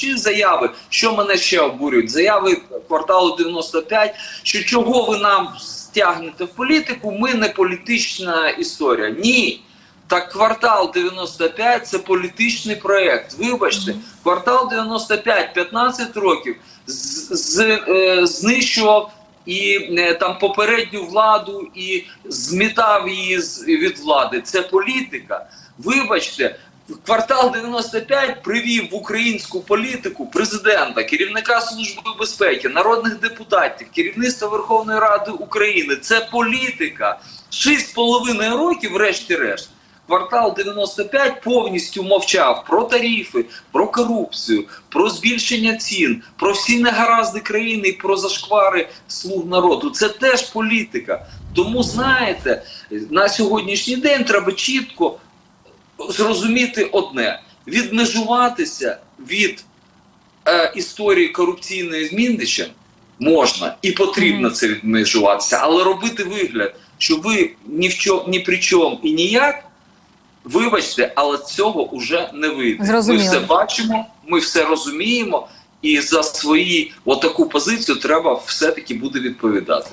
чи заяви, що мене ще обурюють, заяви кварталу 95, що чого ви нам стягнете в політику, ми не політична історія. Ні. Так, квартал 95 це політичний проєкт. Вибачте, квартал 95 15 років з, з, е, знищував і е, там попередню владу і змітав її з, від влади. Це політика. Вибачте, квартал 95 привів в українську політику президента, керівника служби безпеки, народних депутатів, керівництва Верховної Ради України. Це політика. Шість з половиною років, врешті-решт. Квартал 95 повністю мовчав про тарифи, про корупцію, про збільшення цін, про всі негаразди країни про зашквари слуг народу. Це теж політика. Тому знаєте, на сьогоднішній день треба чітко зрозуміти одне: відмежуватися від е, історії корупційної з Міндичем можна і потрібно це відмежуватися, але робити вигляд, що ви ні в чому, ні при чому і ніяк. Вибачте, але цього вже не вийде. Зрозуміло. Ми все бачимо, ми все розуміємо, і за свої отаку позицію треба все таки буде відповідати.